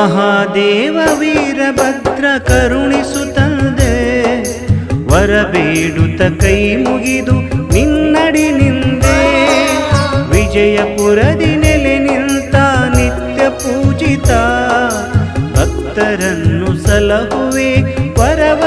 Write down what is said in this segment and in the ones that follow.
ಮಹಾದೇವ ವೀರಭದ್ರ ಕರುಣಿಸು ತಂದೆ ವರಬೇಡುತ್ತ ಕೈ ಮುಗಿದು ನಿನ್ನಡಿ ನಿಂದೆ. ವಿಜಯಪುರದಿ ನೆಲೆ ನಿಂತ ನಿತ್ಯ ಪೂಜಿತ. ಭಕ್ತರನ್ನು ಸಲಹುವೆ ಪರವ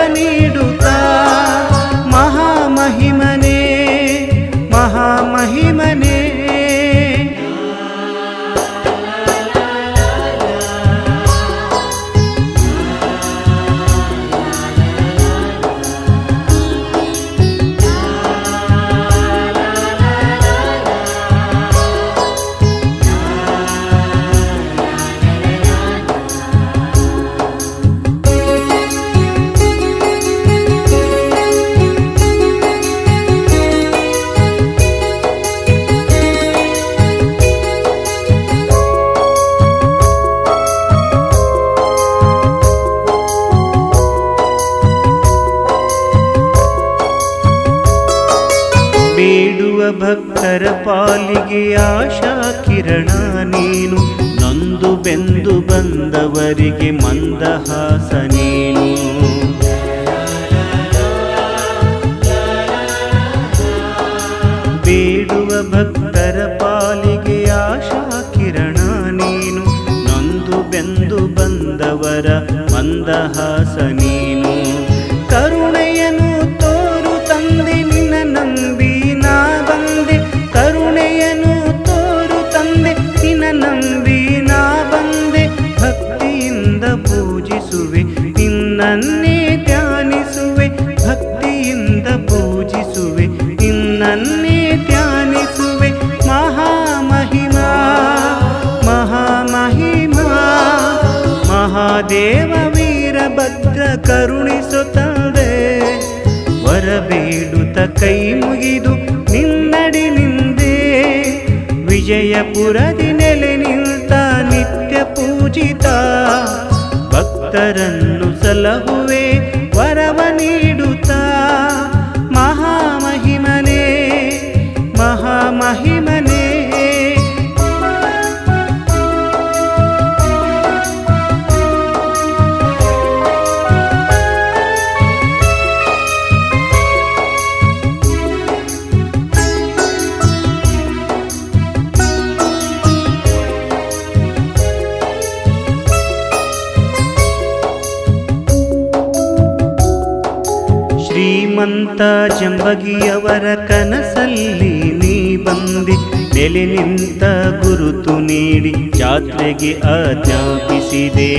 ಬೇಡುವ ಭಕ್ತರ ಪಾಲಿಗೆ ಆಶಾ ಕಿರಣ ನೀನು. ನೊಂದು ಬೆಂದು ಬಂದವರಿಗೆ ಮಂದಹಾಸ ನೀನು ಬೇಡುವ ಭಕ್ತರ ಪಾಲಿಗೆ ಆಶಾ ಕಿರಣ ನೀನು. ನೊಂದು ಬೆಂದು ಬಂದವರ ಮಂದಹಾಸ ಪೂಜಿಸುವೆ ನಿನ್ನನ್ನೇ ಧ್ಯಾನಿಸುವೆ, ಭಕ್ತಿಯಿಂದ ಪೂಜಿಸುವೆ ನಿನ್ನನ್ನೇ ಧ್ಯಾನಿಸುವೆ, ಮಹಾಮಹಿಮಾ ಮಹಾಮಹಿಮಾ. ಮಹಾದೇವ ವೀರಭದ್ರ ಕರುಣಿಸುತ್ತದೆ ವರಬೇಡುತ್ತ ಕೈ ಮುಗಿದು ನಿನ್ನಡಿ ನಿಂದೆ. ವಿಜಯಪುರದಿ ನೆಲೆ ನಿಂತ ನಿತ್ಯ ಪೂಜಿತ ಭಕ್ತರನ್ನು ಶ್ರೀಮಂತ ಜಂಬಗಿಯವರ ಕನಸಲ್ಲಿ ನೀ ಬಂದಿ ನೆಲೆ ನಿಂತ ಗುರುತು ನೀಡಿ ಜಾತ್ರೆಗೆ ಆಜ್ಞಾಪಿಸಿದೆ.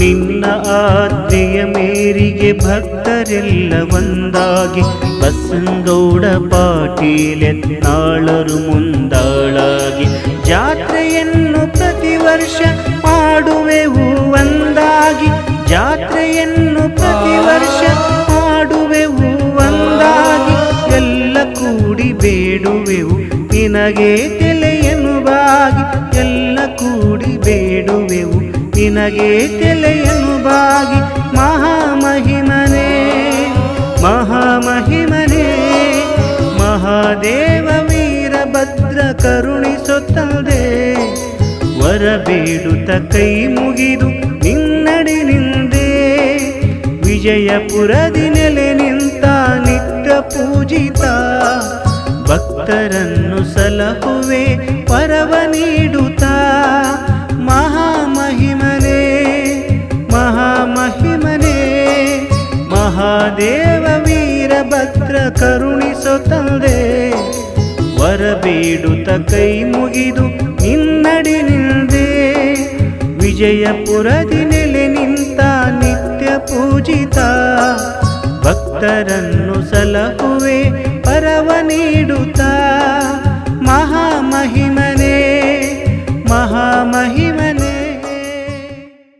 ನಿನ್ನ ಆಜ್ಞೆಯ ಮೇರಿಗೆ ಭಕ್ತರೆಲ್ಲ ಒಂದಾಗಿ ಬಸಂಗೌಡ ಪಾಟೀಲೆತ್ತಾಳರು ಮುಂದಾಳಾಗಿ, ಜಾತ್ರೆಯನ್ನು ಪ್ರತಿ ವರ್ಷ ಮಾಡುವೆವು ಒಂದಾಗಿ ಜಾತ್ರೆಯನ್ನು ಪ್ರತಿ ವರ್ಷ ಮಾಡುವೆವು. ಒಂದಾಗಿ ಎಲ್ಲ ಕೂಡಿ ಬೇಡುವೆವು. ನಿನಗೆ ತೆಲೆಯನು ಬಾಗಿ ಎಲ್ಲ ಕೂಡಿ ಬೇಡುವೆವು. ನಿನಗೆ ತೆಲೆಯನು ಬಾಗಿ ಮಹಾಮಹಿಮನೆ, ಮಹಾಮಹಿಮನೇ. ಮಹಾದೇವ ವೀರಭದ್ರ ಕರುಣಿಸುತ್ತದೆ ವರ ಬೇಡುತ್ತ ಕೈ ಮುಗಿದು ವಿಜಯಪುರದಿ ನೆಲೆ ನಿಂತ ನಿತ್ಯ ಪೂಜಿತ ಭಕ್ತರನ್ನು ಸಲಹುವೆ, ಪರವ ನೀಡುತ್ತ. ಮಹಾಮಹಿಮನೆ ಮಹಾಮಹಿಮನೆ, ಮಹಾದೇವ ವೀರಭದ್ರ ಕರುಣಿಸೋ ತಂದೆ. ವರ ಬೇಡುತ್ತ ಕೈ ಮುಗಿದು ನಿನ್ನಡಿ ನಿಂದೆ. ವಿಜಯಪುರದಿನೇ ಪೂಜಿತ. ಭಕ್ತರನ್ನು ಸಲಹುವೆ ಪರವ ನೀಡುತ್ತ. ಮಹಾಮಹಿಮನೇ ಮಹಾಮಹಿ